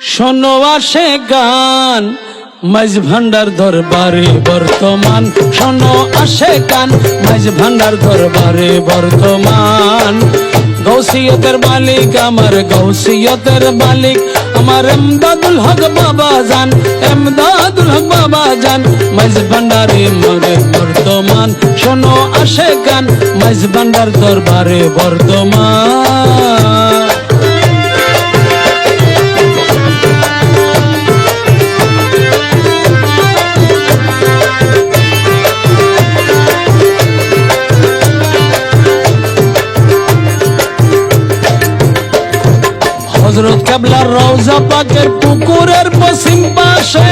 শোনো গান মাঝ ভান্ডার দরবারে বর্তমান। শোনো আসে গান মাঝ ভান্ডার দরবারে বর্তমান। গৌসিয়তের মালিক আমার, গৌসিয়তের মালিক আমার। এমদাদুল হক বাবা জান, এমদাদুল হক বাবা জান মাঝ ভান্ডারে মরে বর্তমান। শোনো আসে গান মাঝ ভান্ডার দরবারে বর্তমান। কেবলার রওজা পাকের পুকুরের পশ্চিম পাশে।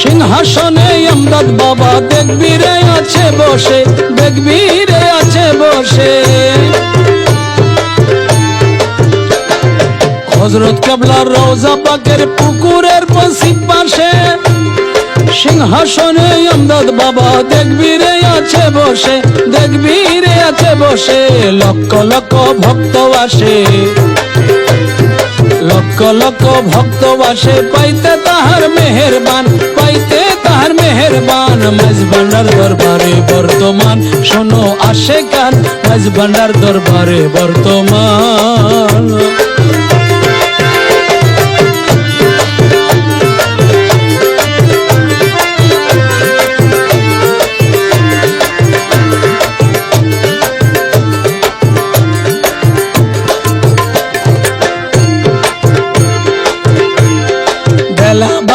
সিংহাসনে আমদাদ বাবা দেখবি রে আছে বসে দেখবি রে আছে বসে। হজরত কেবলার রওজা পাকের পুকুরের পশ্চিম পাশে। সিংহাসনে আমদাদ বাবা দেখবি রে আছে বসে দেখবি রে আছে বসে। লক্ষ লক্ষ ভক্ত আসে। লক্ষ লক্ষ ভক্ত বাসে পাইতে তাহার মেহেরবান, পাইতে তাহার মেহেরবান। মাঝ দরবারে বর্তমান, শোনো আসে কান মাঝ দরবারে বর্তমান।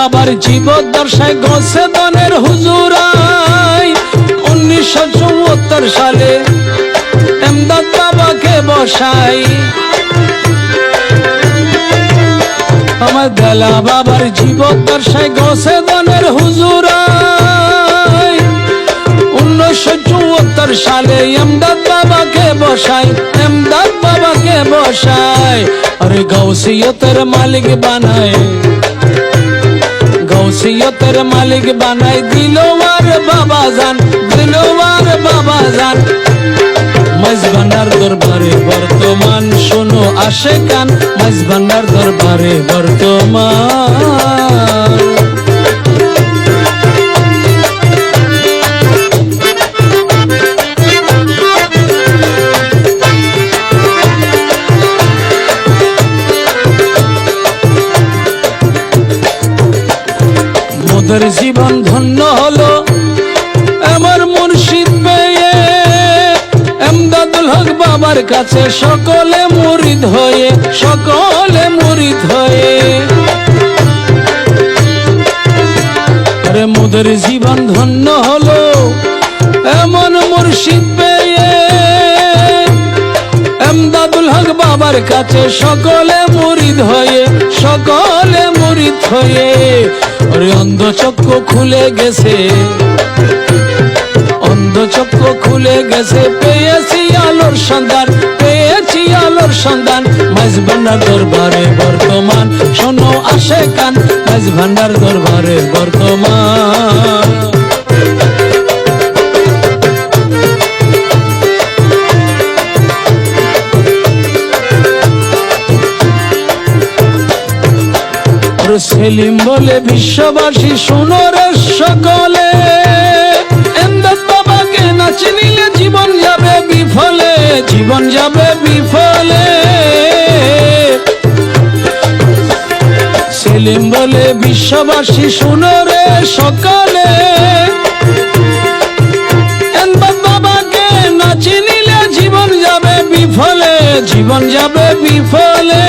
বাবার জীবন দর্শায় গোসে দনের হুজুরাই উনিশশো চুয়াত্তর সালে এমদাদ বাবাকে বসাই। আমার বেলা বাবার জীবন দর্শায় গোসে দনের হুজুরাই উনিশশো চুয়াত্তর সালে এমদাদ বাবাকে বসাই, এমদাদ বাবাকে বসাই। আরে গৌসিয়তের মালিক বানায়। গৌসিয়তের মালিক বানাই দিলওয়ার বাবা জান দিলওয়ার বাবা জান। মাইজ ভান্ডার দরবারে বর্তমান, শোনো আসে কান মাইজ ভান্ডার দরবারে বর্তমান। মোদের জীবন ধন্য হলো। আমার মুর্শিদ পেয়ে এমদাদুল হক বাবার কাছে সকলে মুরিদ হয়ে, সকলে মুরিদ হয়ে। আরে মোদের জীবন ধন্য হলো। এমন মুর্শিদ বাবার কাছে সকলে মুরিদ হয়ে, সকলে মুরিদ হয়ে, ওরে অন্ধ চক্ষু খুলে গেছে। অন্ধ চক্ষু খুলে গেছে, পেয়েছি আলোর সন্ধান, পেয়েছি আলোর সন্ধান। মাঝ ভান্ডার দরবারে বর্তমান, শোনো আসে কান মাঝ ভান্ডার দরবারে বর্তমান। সেলিম বলে বিশ্ববাসী, শুনো রে সকলে। বাবাকে না চিনিলে জীবন যাবে বিফলে, জীবন যাবে বিফলে। সেলিম বলে বিশ্ববাসী, শুনো রে সকলে। বাবাকে না চিনিলে জীবন যাবে বিফলে, জীবন যাবে বিফলে।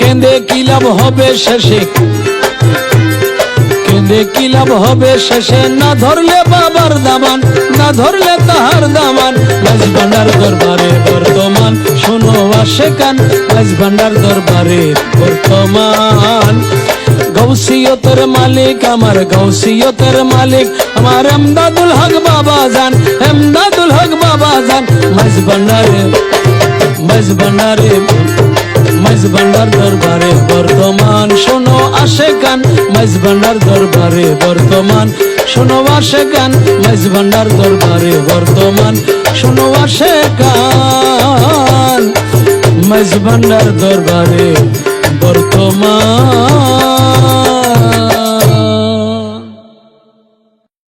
কেঁদে কি লাভ হবে শেষে? কেঁদে কি লাভ হবে শেষে? না ধরলে বাবার দামান, না ধরলে তাহার দামান। মাঝ ভান্ডার দরবারে বর্তমান, শোনো আসে কান। মাঝ ভান্ডার দরবারে বর্তমান। গৌসিয়তের মালিক, আমার গৌসিয়তের মালিক, আমার এমদাদুল হক বাবা জান এমদাদুল হক বাবা জান। মাঝ ভান্ডারে মাঝ ভান্ডারে মাইজ ভান্ডার দরবারে বর্তমান শোনো আসে গান মাইজ ভান্ডার দরবারে বর্তমান শোনো আসে গান মাইজ ভান্ডার দরবারে বর্তমান শোনো আসে গান মাইজ ভান্ডার দরবারে বর্তমান